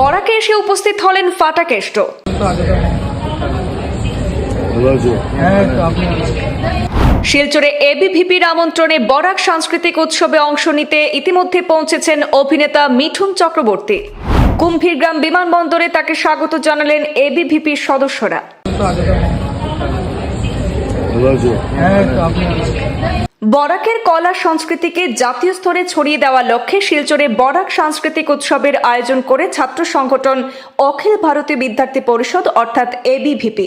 বরাকে এসে উপস্থিত হলেন ফাটাকেষ্ট শিলচরে এবিভিপির আমন্ত্রণে বরাক সাংস্কৃতিক উৎসবে অংশ নিতে ইতিমধ্যে পৌঁছেছেন অভিনেতা মিঠুন চক্রবর্তী। কুম্ভীরগ্রাম বিমানবন্দরে তাকে স্বাগত জানালেন এবিভিপির সদস্যরা। বরাকের কলা সংস্কৃতিকে জাতীয় স্তরে ছড়িয়ে দেওয়ার লক্ষ্যে শিলচরে বরাক সাংস্কৃতিক উৎসবের আয়োজন করে ছাত্র সংগঠন অখিল ভারতীয় বিদ্যার্থী পরিষদ, অর্থাৎ এবিভিপি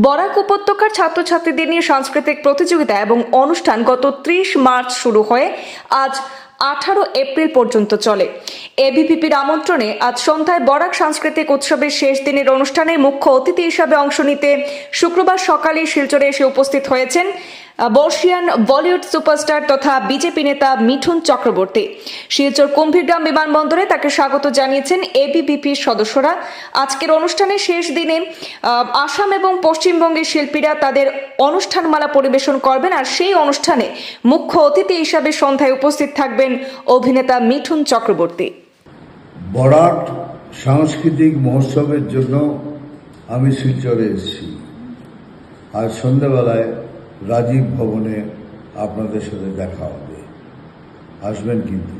বরাক উপত্যকার ছাত্রছাত্রীদের নিয়ে সাংস্কৃতিক প্রতিযোগিতা এবং অনুষ্ঠান গত ত্রিশ মার্চ শুরু হয়ে আজ আঠারো এপ্রিল পর্যন্ত চলে। এবিভিপির আমন্ত্রণে আজ সন্ধ্যায় বরাক সাংস্কৃতিক উৎসবের শেষ দিনের অনুষ্ঠানে মুখ্য অতিথি হিসাবে অংশ নিতে শুক্রবার সকালে শিলচরে এসে উপস্থিত হয়েছেন বর্ষিয়ান বলিউড সুপারস্টার তথা বিজেপি নেতা মিঠুন চক্রবর্তী। শিলচর কুম্ভীরগ্রাম বিমানবন্দরে তাকে স্বাগত জানিয়েছেন এবিভিপির সদস্যরা। আজকের অনুষ্ঠানের শেষ দিনে আসাম এবং পশ্চিমবঙ্গের শিল্পীরা তাদের অনুষ্ঠানমালা পরিবেশন করবেন আর সেই অনুষ্ঠানে মুখ্য অতিথি হিসাবে সন্ধ্যায় উপস্থিত থাকবেন অভিনেতা মিঠুন চক্রবর্তী। বরাট সাংস্কৃতিক মহোৎসবের জন্য আমি শিলচরে এসেছি। আজ সন্ধ্যাবেলায় রাজীব ভবনে আপনাদের সাথে দেখা হবে। আসবেন কিন্তু।